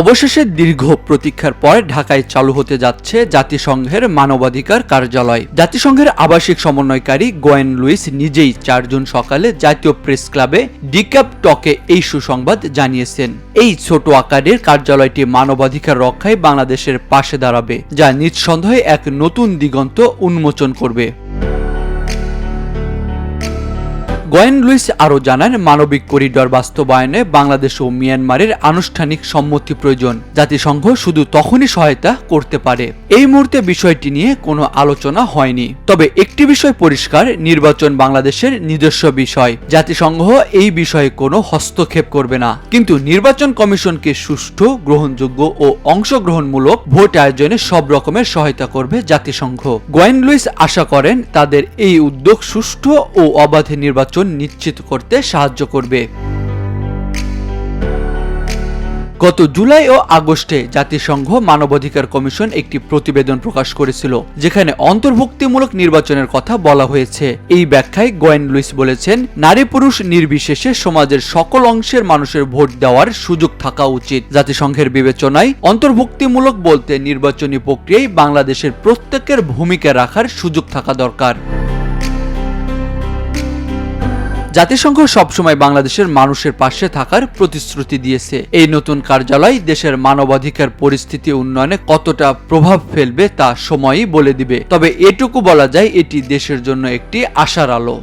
অবশেষে দীর্ঘ প্রতীক্ষার পর ঢাকায় চালু হতে যাচ্ছে জাতিসংঘের মানবাধিকার কার্যালয়। জাতিসংঘের আবাসিক সমন্বয়কারী গোয়েন লুইস নিজেই চার জুন সকালে জাতীয় প্রেস ক্লাবে ডিক্যাপ টকে এই সুসংবাদ জানিয়েছেন। এই ছোট আকারের কার্যালয়টি মানবাধিকার রক্ষায় বাংলাদেশের পাশে দাঁড়াবে, যা নিঃসন্দেহে এক নতুন দিগন্ত উন্মোচন করবে। গোয়েন লুইস আরও জানান, মানবিক করিডর বাস্তবায়নে বাংলাদেশ ও মিয়ানমারের আনুষ্ঠানিক সম্মতি প্রয়োজন। জাতিসংঘ শুধু তখনই সহায়তা করতে পারে। এই মুহূর্তে বিষয়টি নিয়ে কোনো আলোচনা হয়নি। তবে একটি বিষয় পরিষ্কার, নির্বাচন বাংলাদেশের নিজস্ব বিষয়। জাতিসংঘ এই বিষয়ে কোনো হস্তক্ষেপ করবে না। কিন্তু নির্বাচন কমিশনকে সুষ্ঠু, গ্রহণযোগ্য ও অংশগ্রহণমূলক ভোট আয়োজনে সব রকমের সহায়তা করবে জাতিসংঘ। গোয়েন লুইস আশা করেন, তাদের এই উদ্যোগ সুষ্ঠু ও অবাধে নির্বাচন নিশ্চিত করতে সাহায্য করবে। গত জুলাই ও আগস্টে জাতিসংঘ মানবাধিকার কমিশন একটি প্রতিবেদন প্রকাশ করেছিল, যেখানে অন্তর্ভুক্তিমূলক নির্বাচনের কথা বলা হয়েছে। এই ব্যাখ্যায় গোয়েন লুইস বলেছেন, নারী পুরুষ নির্বিশেষে সমাজের সকল অংশের মানুষের ভোট দেওয়ার সুযোগ থাকা উচিত। জাতিসংঘের বিবেচনায় অন্তর্ভুক্তিমূলক বলতে নির্বাচনী প্রক্রিয়ায় বাংলাদেশের প্রত্যেকের ভূমিকা রাখার সুযোগ থাকা দরকার। জাতিসংঘ সবসময় বাংলাদেশের মানুষের পাশে থাকার প্রতিশ্রুতি দিয়েছে। এই নতুন কার্যালয় দেশের মানবাধিকার পরিস্থিতি উন্নয়নে কতটা প্রভাব ফেলবে তা সময়ই বলে দিবে। তবে এটুকু বলা যায়, এটি দেশের জন্য একটি আশার আলো।